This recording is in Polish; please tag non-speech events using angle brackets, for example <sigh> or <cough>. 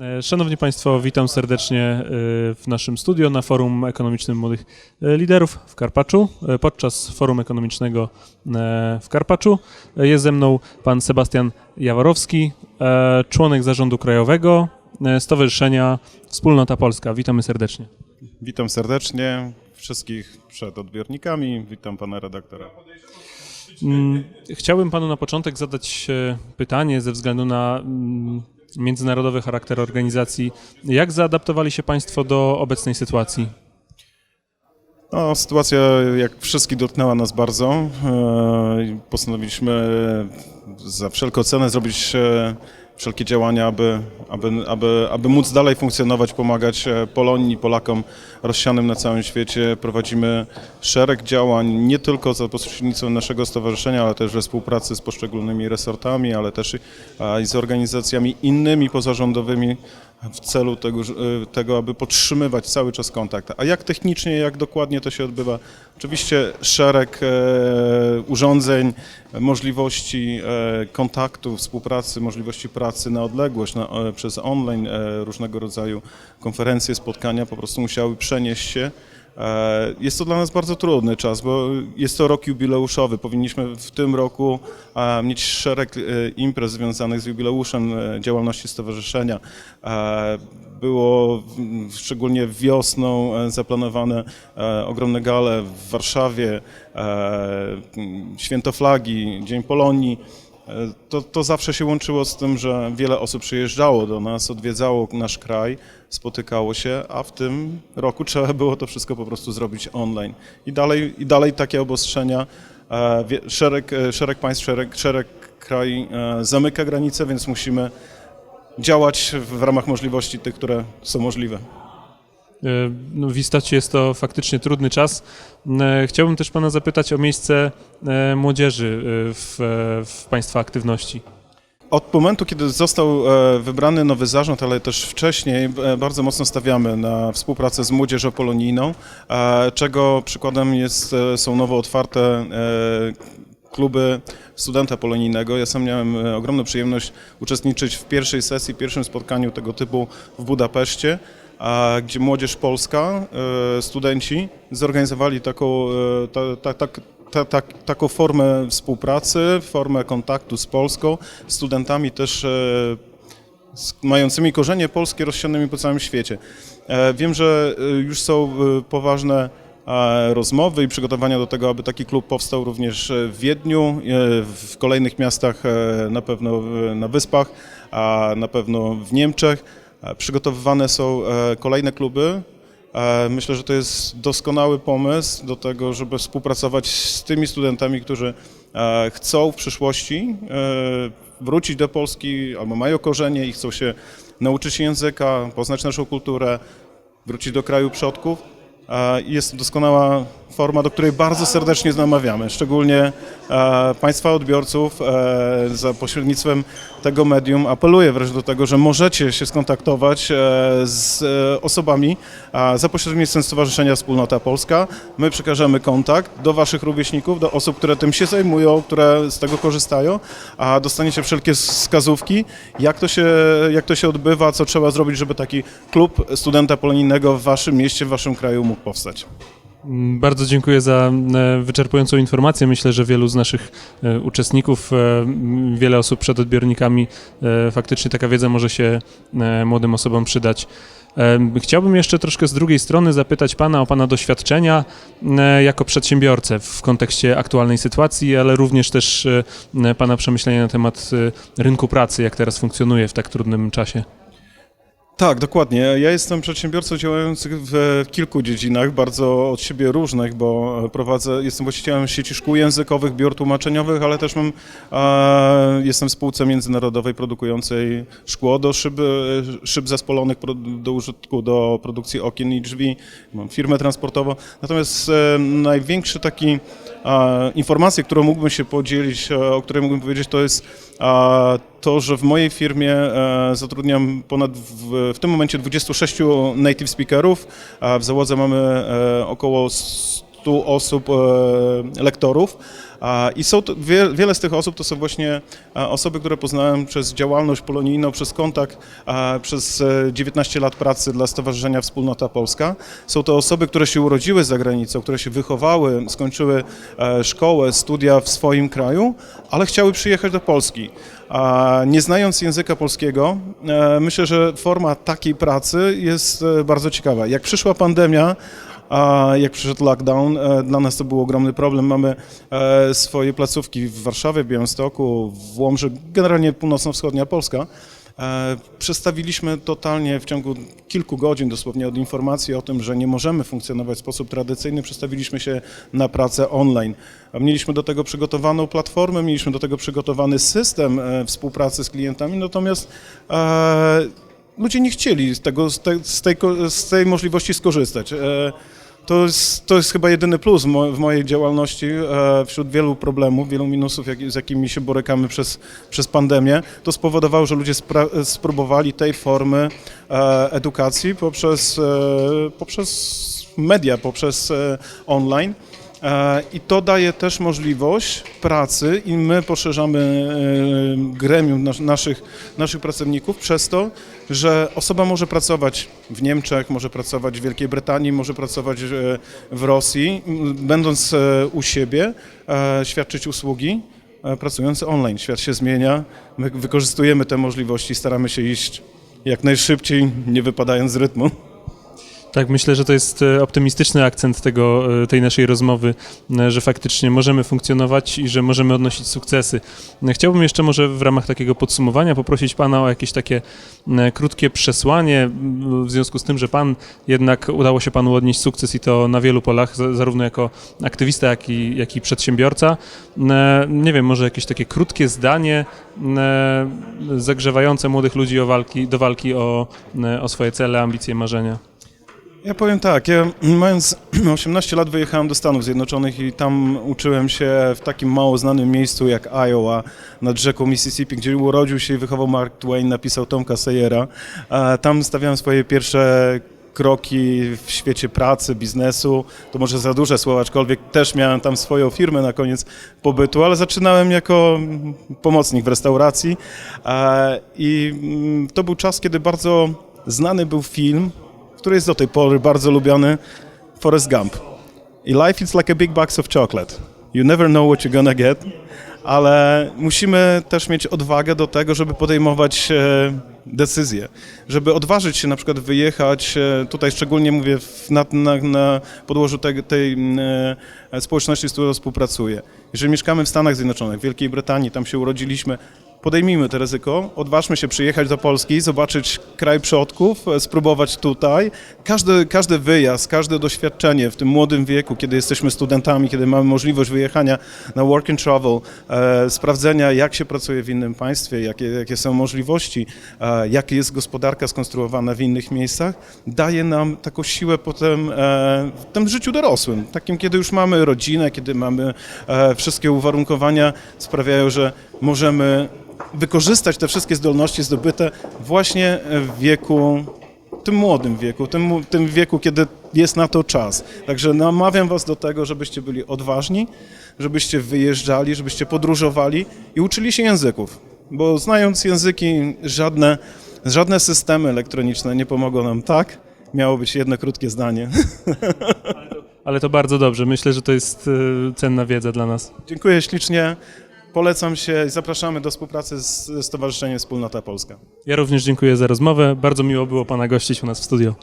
E, Szanowni Państwo, witam serdecznie e, w naszym studio na Forum Ekonomicznym Młodych e, Liderów w Karpaczu. Podczas Forum Ekonomicznego w Karpaczu jest ze mną pan Sebastian Jaworowski, członek zarządu krajowego Stowarzyszenia Wspólnota Polska. Witamy serdecznie. Witam serdecznie wszystkich przed odbiornikami. Witam pana redaktora. Mm, Chciałbym panu na początek zadać pytanie ze względu na mm, międzynarodowy charakter organizacji. Jak zaadaptowali się państwo do obecnej sytuacji? No, sytuacja jak wszystkich dotknęła nas bardzo. E, Postanowiliśmy za wszelką cenę zrobić e, wszelkie działania, aby, aby, aby, aby móc dalej funkcjonować, pomagać e, Polonii Polakom rozsianym na całym świecie. Prowadzimy szereg działań, nie tylko za pośrednictwem naszego stowarzyszenia, ale też we współpracy z poszczególnymi resortami, ale też a, i z organizacjami innymi pozarządowymi w celu tego, e, tego, aby podtrzymywać cały czas kontakt. A jak technicznie, jak dokładnie to się odbywa? Oczywiście szereg e, urządzeń, możliwości e, kontaktu, współpracy, możliwości pracy na odległość, na, e, przez online, różnego rodzaju konferencje, spotkania po prostu musiały przenieść się. E, Jest to dla nas bardzo trudny czas, bo jest to rok jubileuszowy. Powinniśmy w tym roku e, mieć szereg e, imprez związanych z jubileuszem działalności stowarzyszenia. Było szczególnie wiosną zaplanowane ogromne gale w Warszawie, Święto Flagi, Dzień Polonii. E, To, to zawsze się łączyło z tym, że wiele osób przyjeżdżało do nas, odwiedzało nasz kraj, spotykało się, a w tym roku <laughs> trzeba było to wszystko po prostu zrobić online. I dalej, i dalej takie obostrzenia. e, Szereg, e, szereg państw, szereg, szereg kraj zamyka granice, więc musimy działać w ramach możliwości tych, które są możliwe. E, No, w istocie jest to faktycznie trudny czas. E, Chciałbym też Pana zapytać o miejsce e, młodzieży w, w Państwa aktywności. Od momentu, kiedy został wybrany nowy zarząd, ale też wcześniej, bardzo mocno stawiamy na współpracę z młodzieżą polonijną, czego przykładem jest, są nowo otwarte kluby studenta polonijnego. Ja sam miałem ogromną przyjemność uczestniczyć w pierwszej sesji, pierwszym spotkaniu tego typu w Budapeszcie, gdzie młodzież polska, e, studenci zorganizowali taką, e, ta, ta, tak, ta, ta, taką formę współpracy, formę kontaktu z Polską, studentami też e, mającymi korzenie polskie rozsianymi po całym świecie. Wiem, że już są poważne rozmowy i przygotowania do tego, aby taki klub powstał również w Wiedniu, w kolejnych miastach, na pewno na Wyspach, a na pewno w Niemczech. E, Przygotowywane są e, kolejne kluby. E, Myślę, że to jest doskonały pomysł do tego, żeby współpracować z tymi studentami, którzy chcą w przyszłości wrócić do Polski albo mają korzenie i chcą się nauczyć języka, poznać naszą kulturę, wrócić do kraju przodków. Jest to doskonała forma, do której bardzo serdecznie namawiamy, szczególnie e, Państwa odbiorców e, za pośrednictwem tego medium. Apeluję wręcz do tego, że możecie się skontaktować e, z e, osobami za pośrednictwem Stowarzyszenia Wspólnota Polska. My przekażemy kontakt do Waszych rówieśników, do osób, które tym się zajmują, które z tego korzystają, a dostaniecie wszelkie wskazówki, jak to się, jak to się odbywa, co trzeba zrobić, żeby taki klub studenta polonijnego w Waszym mieście, w Waszym kraju mógł powstać. Mm, Bardzo dziękuję za e, wyczerpującą informację. Myślę, że wielu z naszych e, uczestników, e, wiele osób przed odbiornikami, faktycznie taka wiedza może się młodym osobom przydać. Chciałbym jeszcze troszkę z drugiej strony zapytać Pana o Pana doświadczenia jako przedsiębiorcę w kontekście aktualnej sytuacji, ale również też Pana przemyślenia na temat rynku pracy, jak teraz funkcjonuje w tak trudnym czasie. Tak, dokładnie. Ja jestem przedsiębiorcą działający w kilku dziedzinach, bardzo od siebie różnych, bo prowadzę, jestem właścicielem sieci szkół językowych, biur tłumaczeniowych, ale też mam, jestem w spółce międzynarodowej produkującej szkło do szyb, szyb zespolonych do użytku do produkcji okien i drzwi. Mam firmę transportową. Natomiast e, największy taki informację, którą mógłbym się podzielić, e, o której mógłbym powiedzieć, to jest to, że w mojej firmie e, zatrudniam ponad w, w tym momencie 26 native speakerów, w załodze mamy e, około osób, e, lektorów. I są to, wie, wiele z tych osób to są właśnie e, osoby, które poznałem przez działalność polonijną, przez kontakt, e, przez e, 19 lat pracy dla Stowarzyszenia Wspólnota Polska. Są to osoby, które się urodziły za granicą, które się wychowały, skończyły e, szkołę, studia w swoim kraju, ale chciały przyjechać do Polski. Nie znając języka polskiego, e, myślę, że forma takiej pracy jest e, bardzo ciekawa. Jak przyszła pandemia, jak przyszedł lockdown, e, dla nas to był ogromny problem. Mamy e, swoje placówki w Warszawie, Białymstoku, w Łomży, generalnie północno-wschodnia Polska. E, Przestawiliśmy totalnie w ciągu kilku godzin dosłownie od informacji o tym, że nie możemy funkcjonować w sposób tradycyjny, przestawiliśmy się na pracę online. A Mieliśmy do tego przygotowaną platformę, mieliśmy do tego przygotowany system współpracy z klientami, natomiast ludzie nie chcieli z, tego, z, te, z, tej, z tej możliwości skorzystać. E, to jest, to jest chyba jedyny plus w mojej działalności e, wśród wielu problemów, wielu minusów, z jakimi się borykamy przez, przez pandemię. To spowodowało, że ludzie spra- spróbowali tej formy e, edukacji poprzez, poprzez media, poprzez online. E, I to daje też możliwość pracy i my poszerzamy e, gremium nas, naszych, naszych pracowników przez to, że osoba może pracować w Niemczech, może pracować w Wielkiej Brytanii, może pracować e, w Rosji, będąc u siebie, świadczyć usługi, pracując online. Świat się zmienia, my wykorzystujemy te możliwości, staramy się iść jak najszybciej, nie wypadając z rytmu. Tak, myślę, że to jest e, optymistyczny akcent tego, e, tej naszej rozmowy, e, że faktycznie możemy funkcjonować i że możemy odnosić sukcesy. Chciałbym jeszcze może w ramach takiego podsumowania poprosić Pana o jakieś takie krótkie przesłanie, w związku z tym, że Pan jednak udało się Panu odnieść sukces i to na wielu polach, za- zarówno jako aktywista, jak i, jak i przedsiębiorca. Nie wiem, może jakieś takie krótkie zdanie zagrzewające młodych ludzi walki, do walki o, o swoje cele, ambicje, marzenia. Ja powiem tak, ja mając <clears throat> 18 lat wyjechałem do Stanów Zjednoczonych i tam uczyłem się w takim mało znanym miejscu jak Iowa nad rzeką Mississippi, gdzie urodził się i wychował Mark Twain, napisał Tomka Sayera. Tam stawiałem swoje pierwsze kroki w świecie pracy, biznesu. To może za duże słowa, aczkolwiek też miałem tam swoją firmę na koniec pobytu, ale zaczynałem jako pomocnik w restauracji. I mm, to był czas, kiedy bardzo znany był film, który jest do tej pory bardzo lubiony, Forrest Gump. I life is like a big box of chocolate. You never know what you're gonna get, ale musimy też mieć odwagę do tego, żeby podejmować e, decyzje, żeby odważyć się na przykład wyjechać, e, tutaj szczególnie mówię na, na, na podłożu tej, tej społeczności, z którą współpracuję. Jeżeli mieszkamy w Stanach Zjednoczonych, w Wielkiej Brytanii, tam się urodziliśmy, podejmijmy to ryzyko, odważmy się przyjechać do Polski, zobaczyć kraj przodków, e, spróbować tutaj. Każdy, każdy wyjazd, każde doświadczenie w tym młodym wieku, kiedy jesteśmy studentami, kiedy mamy możliwość wyjechania na work and travel, e, sprawdzenia jak się pracuje w innym państwie, jakie, jakie są możliwości, e, jak jest gospodarka skonstruowana w innych miejscach, daje nam taką siłę potem e, w tym życiu dorosłym, takim kiedy już mamy rodzinę, kiedy mamy e, wszystkie uwarunkowania sprawiają, że możemy wykorzystać te wszystkie zdolności zdobyte właśnie w wieku, tym młodym wieku, tym, tym wieku, kiedy jest na to czas. Także namawiam Was do tego, żebyście byli odważni, żebyście wyjeżdżali, żebyście podróżowali i uczyli się języków, bo znając języki, żadne, żadne systemy elektroniczne nie pomogą nam tak. Miało być jedno krótkie zdanie. <laughs> Ale to bardzo dobrze. Myślę, że to jest e, cenna wiedza dla nas. Dziękuję ślicznie. Polecam się i zapraszamy do współpracy z Stowarzyszeniem Wspólnota Polska. Ja również dziękuję za rozmowę. Bardzo miło było Pana gościć u nas w studio.